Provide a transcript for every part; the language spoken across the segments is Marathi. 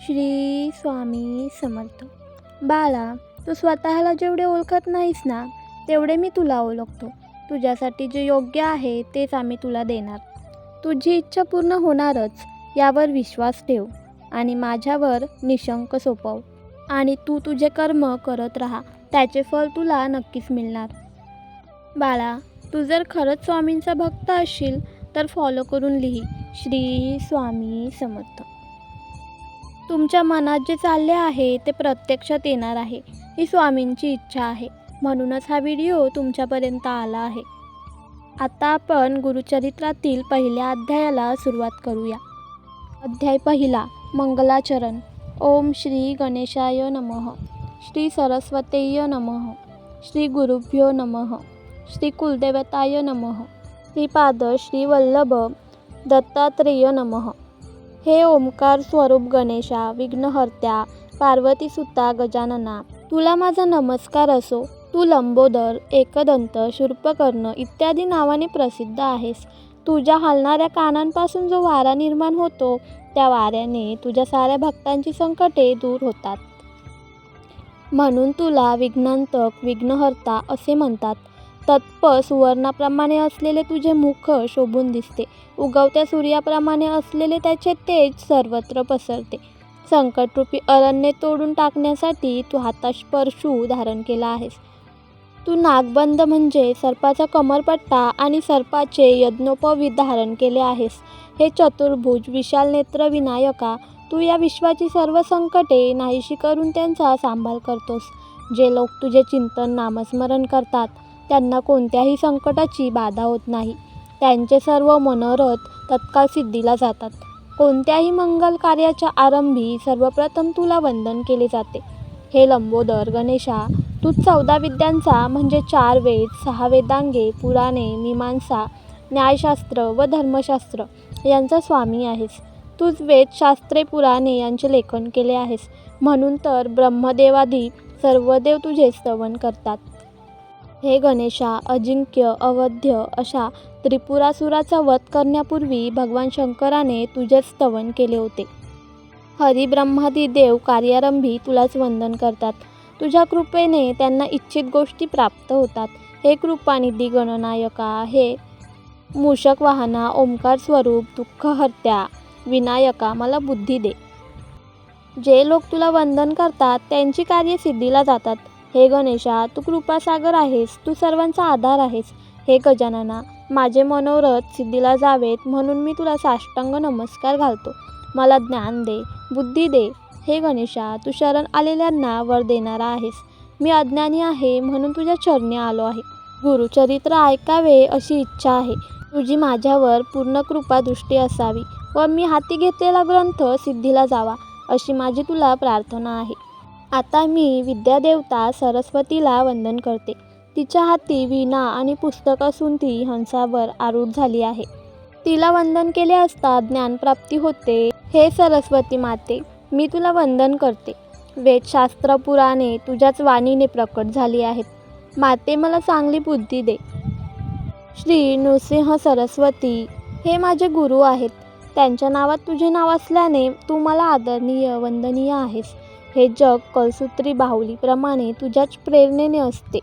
श्री स्वामी समर्थ. बाळा तू स्वतःला जेवढे ओळखत नाहीस ना तेवढे मी तुला ओळखतो. तुझ्यासाठी जे योग्य आहे तेच आम्ही तुला देणार. तुझी इच्छा पूर्ण होणारच यावर विश्वास ठेव आणि माझ्यावर निशंक सोपव. आणि तू तुझे कर्म करत राहा त्याचे फळ तुला नक्कीच मिळणार. बाळा तू जर खरंच स्वामींचा भक्त असशील तर फॉलो करून लिही. श्री स्वामी समर्थ. तुमच्या मनात जे चालले आहे ते प्रत्यक्षात येणार आहे ही स्वामींची इच्छा आहे. म्हणूनच हा व्हिडिओ तुमच्यापर्यंत आला आहे. आता आपण गुरुचरित्रातील पहिल्या अध्यायाला सुरुवात करूया. अध्याय पहिला मंगलाचरण. ओम श्री गणेशाय नमः. श्री सरस्वतेय नमः. श्री गुरुभ्यो नमः. श्री कुलदेवताय नमः. श्रीपाद श्री वल्लभ दत्तात्रेय नमः. हे ओंकार स्वरूप गणेशा विघ्नहर्त्या पार्वतीसुता गजानना. तुला माझा नमस्कार असो. तू लंबोदर एकदंत शूर्पकर्ण इत्यादी नावाने प्रसिद्ध आहेस. तुझ्या हलणाऱ्या कानांपासून जो वारा निर्माण होतो त्या वाऱ्याने तुझ्या साऱ्या भक्तांची संकटे दूर होतात. म्हणून तुला विघ्नांतक विघ्नहर्ता असे म्हणतात. तत्प सुवर्णाप्रमाणे असलेले तुझे मुख शोभून दिसते. उगवत्या सूर्याप्रमाणे असलेले त्याचे तेज सर्वत्र पसरते. संकटरूपी अरण्ये तोडून टाकण्यासाठी तू हातात परशू धारण केला आहेस. तू नागबंद म्हणजे सर्पाचा कमरपट्टा आणि सर्पाचे यज्ञोपवीत धारण केले आहेस. हे चतुर्भुज विशाल नेत्र विनायका तू या विश्वाची सर्व संकटे नाहीशी करून त्यांचा सांभाळ करतोस. जे लोक तुझे चिंतन नामस्मरण करतात त्यांना कोणत्याही संकटाची बाधा होत नाही. त्यांचे सर्व मनोरथ तत्काळ सिद्धीला जातात. कोणत्याही मंगल कार्याच्या आरंभी सर्वप्रथम तुला वंदन केले जाते. हे लंबोदर गणेशा तू चौदा विद्यांचा म्हणजे चार वेद सहा वेदांगे पुराणे मीमांसा न्यायशास्त्र व धर्मशास्त्र यांचा स्वामी आहेस. तूच वेदशास्त्रे पुराणे यांचे लेखन केले आहेस. म्हणून तर ब्रह्मदेवादी सर्वदेव तुझे स्तवन करतात. हे गणेशा अजिंक्य अवध्य अशा त्रिपुरासुराचा वध करण्यापूर्वी भगवान शंकराने तुझेच स्तवन केले होते. हरिब्रह्मादी देव कार्यारंभी तुलाच वंदन करतात. तुझ्या कृपेने त्यांना इच्छित गोष्टी प्राप्त होतात. हे कृपानिधी गणनायका हे मूषक वाहना ओंकार स्वरूप दुःखहर्त्या विनायका मला बुद्धी दे. जे लोक तुला वंदन करतात त्यांची कार्य सिद्धीला जातात. हे गणेशा तू कृपासागर आहेस तू सर्वांचा आधार आहेस. हे गजानना माझे मनोरथ सिद्धीला जावेत म्हणून मी तुला साष्टांग नमस्कार घालतो. मला ज्ञान दे बुद्धी दे. हे गणेशा तू शरण आलेल्यांना वर देणारा आहेस. मी अज्ञानी आहे म्हणून तुझ्या चरणी आलो आहे. गुरुचरित्र ऐकावे अशी इच्छा आहे. तुझी माझ्यावर पूर्ण कृपादृष्टी असावी व मी हाती घेतलेला ग्रंथ सिद्धीला जावा अशी माझी तुला प्रार्थना आहे. आता मी विद्यादेवता सरस्वतीला वंदन करते. तिच्या हाती वीणा आणि पुस्तक असून ती हंसावर आरूढ झाली आहे. तिला वंदन केले असता ज्ञानप्राप्ती होते. हे सरस्वती माते मी तुला वंदन करते. वेदशास्त्र पुराणे तुझ्याच वाणीने प्रकट झाली आहेत. माते मला चांगली बुद्धी दे. श्री नृसिंह सरस्वती हे माझे गुरु आहेत. त्यांच्या नावात तुझे नाव असल्याने तू मला आदरणीय वंदनीय आहेस. हे जग कलसूत्री बाहुलीप्रमाणे तुझ्याच प्रेरणेने असते.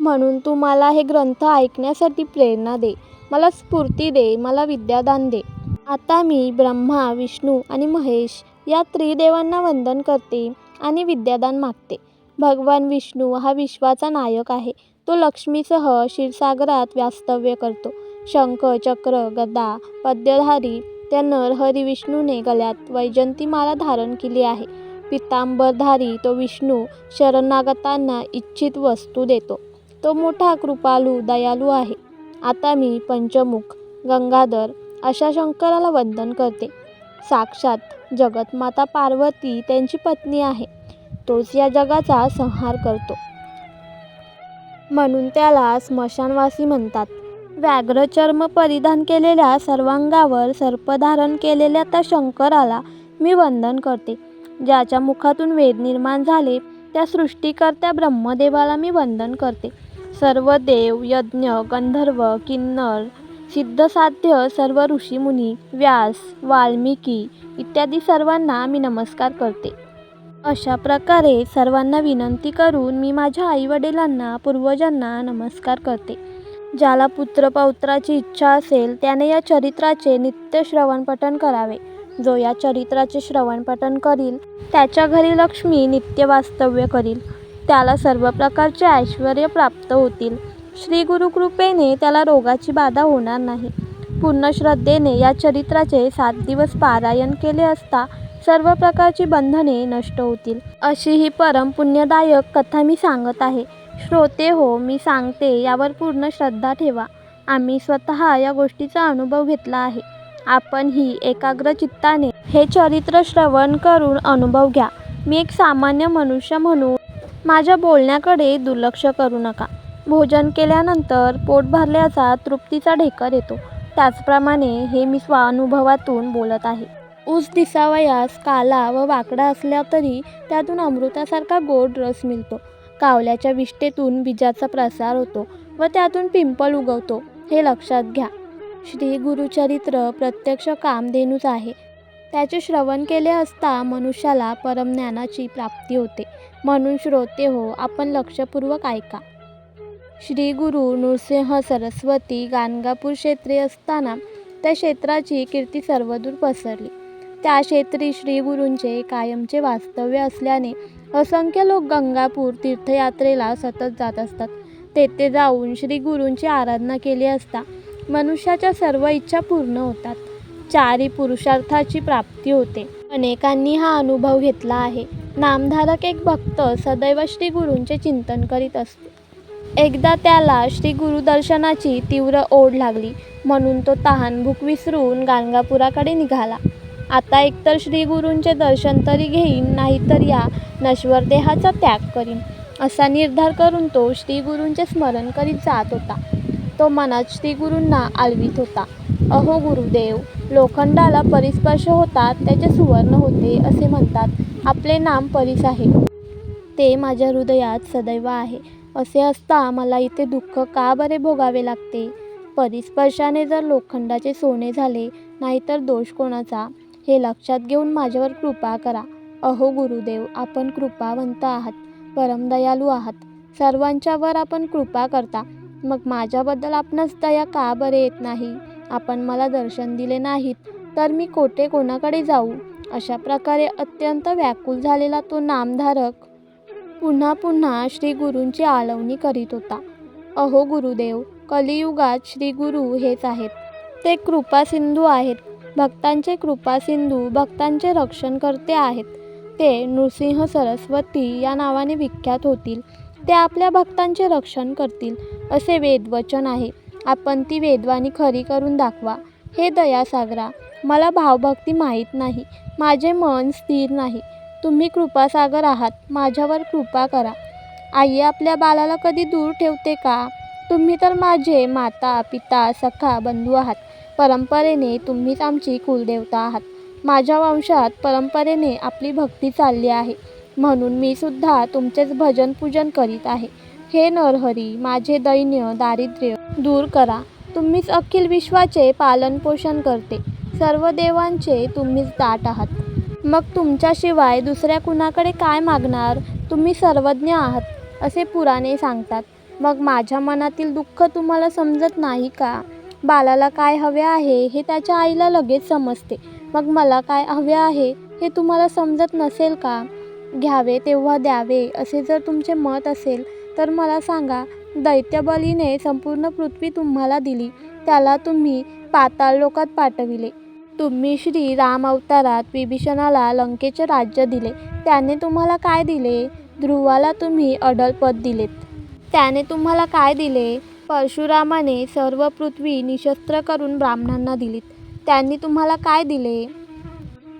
म्हणून तू मला हे ग्रंथ ऐकण्यासाठी प्रेरणा दे. मला स्फूर्ती दे. मला विद्यादान दे. आता मी ब्रह्मा विष्णू आणि महेश या त्रिदेवांना वंदन करते आणि विद्यादान मागते. भगवान विष्णू हा विश्वाचा नायक आहे. तो लक्ष्मीसह क्षीरसागरात वास्तव्य करतो. शंख चक्र गदा पद्यधारी त्या नरहरी विष्णूने गळ्यात वैजंतीमाला धारण केली आहे. पितांबरधारी तो विष्णू शरणागतांना इच्छित वस्तू देतो. तो मोठा कृपालू दयालू आहे. आता मी पंचमुख गंगाधर अशा शंकराला वंदन करते. साक्षात जगतमाता पार्वती त्यांची पत्नी आहे. तोच या जगाचा संहार करतो. म्हणून त्याला स्मशानवासी म्हणतात. व्याघ्रचर्म परिधान केलेल्या सर्वांगावर सर्पधारण केलेल्या त्या शंकराला मी वंदन करते. ज्याच्या मुखातून वेद निर्माण झाले त्या सृष्टीकर्त्या ब्रह्मदेवाला मी वंदन करते. सर्व देव यज्ञ गंधर्व किन्नर सिद्धसाध्य सर्व ऋषीमुनी व्यास वाल्मिकी इत्यादी सर्वांना मी नमस्कार करते. अशा प्रकारे सर्वांना विनंती करून मी माझ्या आईवडिलांना पूर्वजांना नमस्कार करते. ज्याला पुत्रपौत्राची इच्छा असेल त्याने या चरित्राचे नित्य श्रवणपठण करावे. जो या चरित्राचे श्रवणपठण करील त्याच्या घरी लक्ष्मी नित्य वास्तव्य करील. त्याला सर्व प्रकारचे ऐश्वर प्राप्त होतील. श्री गुरुकृपेने त्याला रोगाची बाधा होणार नाही. पूर्ण श्रद्धेने या चरित्राचे सात दिवस पारायण केले असता सर्व प्रकारची बंधने नष्ट होतील. अशी ही परम पुण्यदायक कथा मी सांगत आहे. श्रोते हो मी सांगते यावर पूर्ण श्रद्धा ठेवा. आम्ही स्वतः या गोष्टीचा अनुभव घेतला आहे. आपण ही एकाग्र चित्ताने हे चरित्र श्रवण करून अनुभव घ्या. मी एक सामान्य मनुष्य म्हणून माझ्या बोलण्याकडे दुर्लक्ष करू नका. भोजन केल्यानंतर पोट भरल्याचा तृप्तीचा ढेकर येतो. त्याचप्रमाणे हे मी स्वानुभवातून बोलत आहे. ऊस दिसावयास काला व वाकडा असल्या तरी त्यातून अमृतासारखा गोड रस मिळतो. कावल्याच्या विष्ठेतून बीजाचा प्रसार होतो व त्यातून पिंपल उगवतो. हे लक्षात घ्या. श्री गुरुचरित्र प्रत्यक्ष कामधेनूच आहे. त्याचे श्रवण केले असता मनुष्याला परमज्ञानाची प्राप्ती होते. म्हणून श्रोते हो आपण लक्षपूर्वक ऐका. श्री गुरु नृसिंह सरस्वती गाणगापूर क्षेत्री असताना त्या क्षेत्राची कीर्ती सर्वदूर पसरली. त्या क्षेत्री श्री गुरूंचे कायमचे वास्तव्य असल्याने असंख्य लोक गंगापूर तीर्थयात्रेला सतत जात असतात. तेथे जाऊन श्री गुरूंची आराधना केली असता मनुष्याच्या सर्व इच्छा पूर्ण होतात. चारी पुरुषार्थाची प्राप्ती होते. अनेकांनी हा अनुभव घेतला आहे. नामधारक एक भक्त सदैव श्री गुरूंचे चिंतन करीत असतो. एकदा त्याला श्री गुरुदर्शनाची तीव्र ओढ लागली. म्हणून तो तहानभूक विसरून गाणगापुराकडे निघाला. आता एकतर श्री गुरूंचे दर्शन तरी घेईन नाहीतर या नश्वर देहाचा त्याग करीन असा निर्धार करून तो श्री गुरूंचे स्मरण करीत जात होता. तो मनात श्री गुरूंना आलवीत होता. अहो गुरुदेव लोखंडाला परिस्पर्श होतात त्याचे सुवर्ण होते असे म्हणतात. आपले नाम परीस आहे. ते माझ्या हृदयात सदैव आहे. असे असता मला इथे दुःख का बरे भोगावे लागते? परिस्पर्शाने जर लोखंडाचे सोने झाले नाहीतर दोष कोणाचा? हे लक्षात घेऊन माझ्यावर कृपा करा. अहो गुरुदेव आपण कृपावंत आहात परमदयालू आहात. सर्वांच्यावर आपण कृपा करता. मग माझ्याबद्दल आपणास दया का बरे येत नाही? आपण मला दर्शन दिले नाहीत तर मी कोठे कोणाकडे जाऊ? अशा प्रकारे अत्यंत व्याकुल झालेला तो नामधारक पुन्हा पुन्हा श्री गुरूंची आळवणी करीत होता. अहो गुरुदेव कलियुगात श्री गुरु हेच आहेत. ते कृपा सिंधू आहेत. भक्तांचे कृपासिंधू भक्तांचे रक्षण करते आहेत. ते नृसिंह सरस्वती या नावाने विख्यात होतील. ते आपल्या भक्तांचे रक्षण करतील असे वेदवचन आहे. आपण ती वेदवाणी खरी करून दाखवा. हे दयासागरा मला भावभक्ती माहीत नाही. माझे मन स्थिर नाही. तुम्ही कृपासागर आहात. माझ्यावर कृपा करा. आई आपल्या बालाला कधी दूर ठेवते का? तुम्ही तर माझे माता पिता सखा बंधू आहात. परंपरेने तुम्हीच आमची कुलदेवता आहात. माझ्या वंशात परंपरेने आपली भक्ती चालली आहे. म्हणून मी सुद्धा तुमचेच भजन पूजन करीत आहे. हे नरहरी माझे दैन्य दारिद्र्य दूर करा. तुम्हीच अखिल विश्वाचे पालनपोषण करते. सर्व देवांचे तुम्हीच दाट आहात. मग तुमच्याशिवाय दुसऱ्या कुणाकडे काय मागणार? तुम्ही सर्वज्ञ आहात असे पुराणे सांगतात. मग माझ्या मनातील दुःख तुम्हाला समजत नाही का? बालाला काय हवे आहे हे त्याच्या आईला लगेच समजते. मग मला काय हवे आहे हे तुम्हाला समजत नसेल का? घ्यावे तेव्हा द्यावे असे जर तुमचे मत असेल तर मला सांगा. दैत्यबलीने संपूर्ण पृथ्वी तुम्हाला दिली. त्याला तुम्ही पाताळ लोकात पाठविले. तुम्ही श्री राम अवतारात विभीषणाला लंकेचे राज्य दिले. त्याने तुम्हाला काय दिले? ध्रुवाला तुम्ही अडल पद दिलेत. त्याने तुम्हाला काय दिले? परशुरामाने सर्व पृथ्वी निशस्त्र करून ब्राह्मणांना दिलीत. त्यांनी तुम्हाला काय दिले?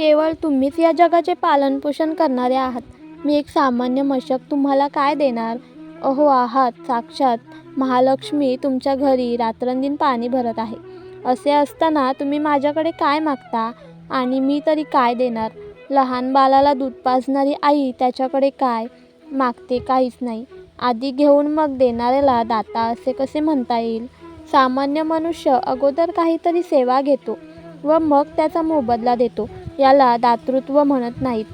केवळ तुम्हीच या जगाचे पालनपोषण करणारे आहात. मी एक सामान्य मशक तुम्हाला काय देणार? अहो आहात साक्षात. महालक्ष्मी तुमच्या घरी रात्रंदिन पाणी भरत आहे. असे असताना तुम्ही माझ्याकडे काय मागता? आणि मी तरी काय देणार? लहान बालाला दूध पाजणारी आई त्याच्याकडे काय? मागते काहीच नाही. आधी घेऊन मग देणाऱ्याला दाता असे कसे म्हणता येईल? सामान्य मनुष्य अगोदर काहीतरी सेवा घेतो व मग त्याचा मोबदला देतो. याला दातृत्व म्हणत नाहीत.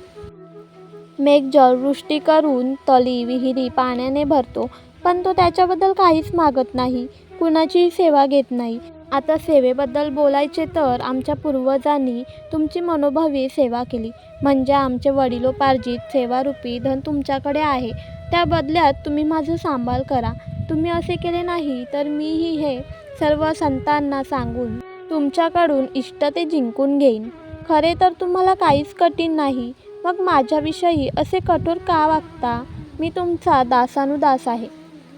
मेघ जलवृष्टी करून तली विहिरी पाण्याने भरतो पण तो त्याच्याबद्दल काहीच मागत नाही कुणाचीही सेवा घेत नाही. आता सेवेबद्दल बोलायचे तर आमच्या पूर्वजांनी तुमची मनोभावी सेवा केली. म्हणजे आमचे वडिलोपार्जित सेवारूपी धन तुमच्याकडे आहे. त्या बदल्यात तुम्ही माझं सांभाळ करा. तुम्ही असे केले नाही तर मीही हे सर्व संतांना सांगून तुमच्याकडून इष्ट ते जिंकून घेईन. खरे तर तुम्हाला काहीच कठीण नाही. मग माझ्याविषयी असे कठोर का वागता? मी तुमचा दासानुदास आहे.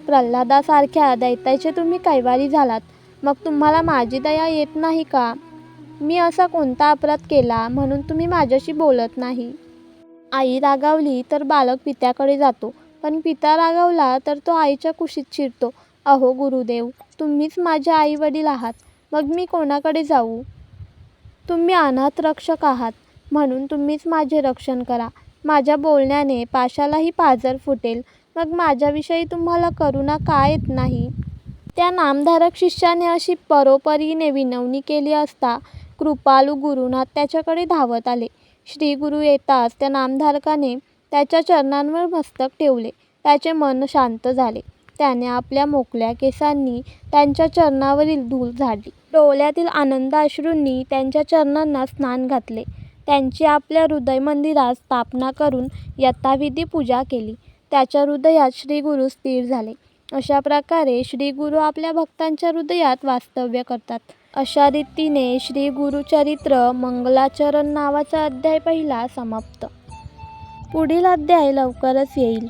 प्रल्हादासारख्या दैत्याचे तुम्ही कैवारी झालात. मग तुम्हाला माझी दया येत नाही का? मी असा कोणता अपराध केला म्हणून तुम्ही माझ्याशी बोलत नाही? आई रागावली तर बालक पित्याकडे जातो. पण पिता रागावला तर तो आईच्या कुशीत शिरतो अहो गुरुदेव तुम्हीच माझे आई वडील आहात. मग मी कोणाकडे जाऊ? तुम्ही अनाथ रक्षक आहात म्हणून तुम्हीच माझे रक्षण करा. माझ्या बोलण्याने पाशालाही पाजर फुटेल मग माझ्याविषयी तुम्हाला करुणा का येत नाही? त्या नामधारक शिष्याने अशी परोपरीने विनवणी केली असता कृपालू गुरुनाथ त्याच्याकडे धावत आले. श्री गुरु येताच त्या नामधारकाने त्याच्या चरणांवर मस्तक ठेवले. त्याचे मन शांत झाले. त्याने आपल्या मोकळ्या केसांनी त्यांच्या चरणावरील धूळ झाडली. डोळ्यातील आनंदाश्रूंनी त्यांच्या चरणांना स्नान घातले. त्यांची आपल्या हृदय मंदिरात स्थापना करून यथाविधी पूजा केली. त्याच्या हृदयात श्री गुरु स्थिर झाले. अशा प्रकारे श्री गुरु आपल्या भक्तांच्या हृदयात वास्तव्य करतात. अशा रीतीने श्री गुरुचरित्र मंगलाचरण नावाचा अध्याय पहिला समाप्त. पुढील अध्याय लवकरच येईल.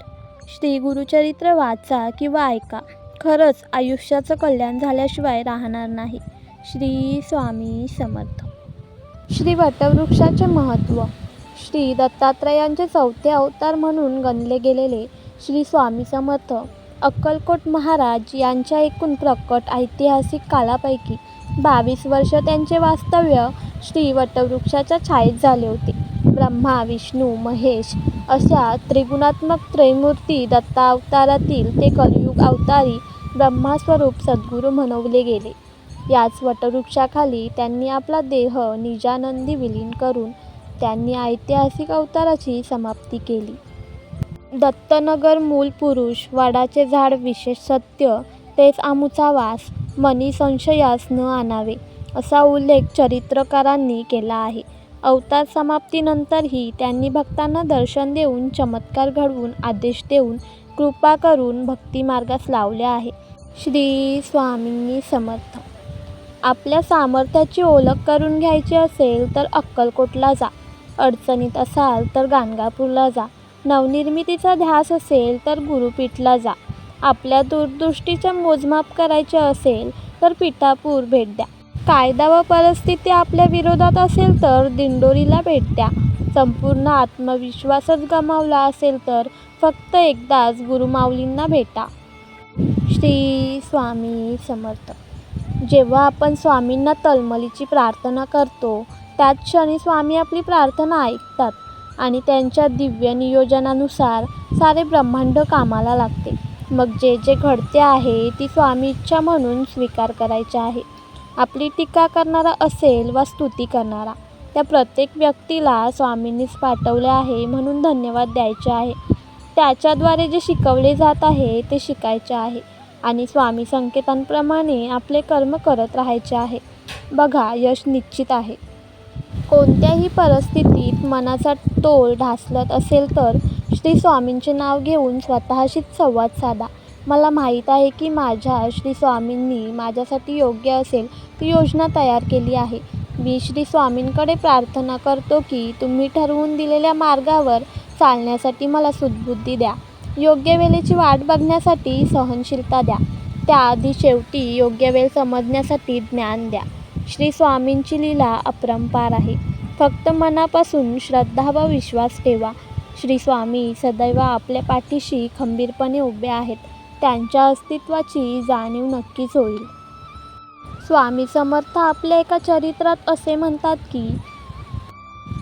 श्री गुरुचरित्र वाचा किंवा ऐका. खरंच आयुष्याचं कल्याण झाल्याशिवाय राहणार नाही. श्री स्वामी समर्थ. श्री वटवृक्षाचे महत्त्व श्री दत्तात्रयांचे चौथे अवतार म्हणून गणले गेलेले श्री स्वामी समर्थ अक्कलकोट महाराज यांच्या एकूण प्रकट ऐतिहासिक कालापैकी बावीस वर्ष त्यांचे वास्तव्य श्री वटवृक्षाच्या छायेत झाले होते. ब्रह्मा विष्णू महेश अशा त्रिगुणात्मक त्रयमूर्ती दत्ता अवतारातील ते कलियुग अवतारी ब्रह्मास्वरूप सद्गुरू म्हणवले गेले. याच वटवृक्षाखाली त्यांनी आपला देह निजानंदी विलीन करून त्यांनी ऐतिहासिक अवताराची समाप्ती केली. दत्तनगर मूल पुरुष वाडाचे झाड विशेष सत्य तेच आमुचा वास मनी संशयास न आणावे असा उल्लेख चरित्रकारांनी केला आहे. अवतार समाप्तीनंतरही त्यांनी भक्तांना दर्शन देऊन चमत्कार घडवून आदेश देऊन कृपा करून भक्तिमार्गास लावले आहे. श्री स्वामींनी समर्थ. आपल्या सामर्थ्याची ओळख करून घ्यायची असेल तर अक्कलकोटला जा. अडचणीत असाल तर गाणगापूरला जा. नवनिर्मितीचा ध्यास असेल तर गुरुपीठला जा. आपल्या दूरदृष्टीचे मोजमाप करायचे असेल तर पिठापूर भेट द्या. कायदा व परिस्थिती आपल्या विरोधात असेल तर दिंडोरीला भेटत्या संपूर्ण आत्मविश्वासच गमावला असेल तर फक्त एकदाच गुरुमाऊलींना भेटा. श्री स्वामी समर्थ. जेव्हा आपण स्वामींना तलमलीची प्रार्थना करतो त्याच क्षणी स्वामी आपली प्रार्थना ऐकतात आणि त्यांच्या दिव्य नियोजनानुसार सारे ब्रह्मांड कामाला लागते. मग जे जे घडते आहे ती स्वामी इच्छा म्हणून स्वीकार करायचे आहे. आपली टीका करणारा असेल वा स्तुती करणारा त्या प्रत्येक व्यक्तीला स्वामींनीच पाठवले आहे म्हणून धन्यवाद द्यायचे आहे. त्याच्याद्वारे जे शिकवले जात आहे ते शिकायचे आहे आणि स्वामी संकेतांप्रमाणे आपले कर्म करत राहायचे आहे. बघा यश निश्चित आहे. कोणत्याही परिस्थितीत मनाचा तोल ढासलत असेल तर श्री स्वामींचे नाव घेऊन स्वतःशीच संवाद साधा. मला माहीत आहे की माझ्या श्री स्वामींनी माझ्यासाठी योग्य असेल योजना तयार केली आहे. मी श्री. स्वामींकडे प्रार्थना करतो की तुम्ही ठरवून दिलेल्या मार्गावर चालण्यासाठी मला सुदबुद्धी द्या. योग्य वेळेची वाट बघण्यासाठी सहनशीलता द्या. त्याआधी शेवटी योग्य वेळ समजण्यासाठी ज्ञान द्या. श्री. स्वामींची लीला अपरंपार आहे. फक्त मनापासून श्रद्धा व विश्वास ठेवा. श्री. स्वामी सदैव आपल्या पाठीशी खंबीरपणे उभे आहेत. त्यांच्या अस्तित्वाची जाणीव नक्कीच होईल. स्वामी समर्थ आपल्या एका चरित्रात असे म्हणतात की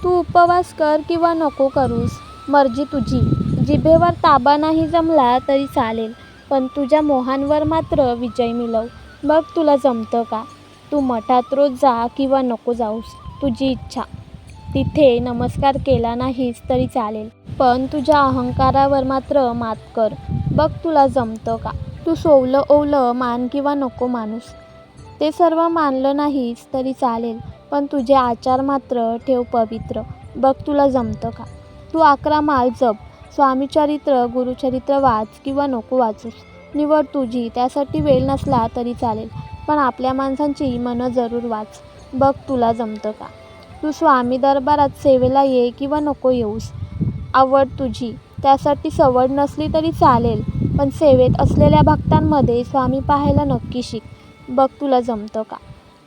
तू उपवास कर किंवा नको करूस मर्जी तुझी. जिभेवर ताबा नाही जमला तरी चालेल पण तुझ्या मोहांवर मात्र विजय मिळव. बघ तुला जमतं का? तू मठात रोज जा किंवा नको जाऊस तुझी इच्छा. तिथे नमस्कार केला नाहीस तरी चालेल पण तुझ्या अहंकारावर मात्र मात कर. बघ तुला जमतं का? तू सोवलं ओवलं मान किंवा नको माणूस ते सर्व मानलं नाहीस तरी चालेल पण तुझे आचार मात्र ठेव पवित्र. बघ तुला जमतं का? तू अकरा माल जप स्वामीचरित्र गुरुचरित्र वाच किंवा नको वाचूस. निवड तुझी त्यासाठी वेळ नसला तरी चालेल पण आपल्या माणसांची मनं जरूर वाच. बघ तुला जमतं का? तू स्वामी दरबारात सेवेला ये किंवा नको येऊस. आवड तुझी त्यासाठी सवड नसली तरी चालेल पण सेवेत असलेल्या भक्तांमध्ये स्वामी पाहायला नक्की शिक. बघ तुला जमतं का?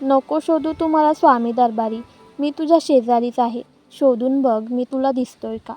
नको शोधू तू मला स्वामी दरबारी. मी तुझ्या शेजारीच आहे. शोधून बघ मी तुला दिसतोय का?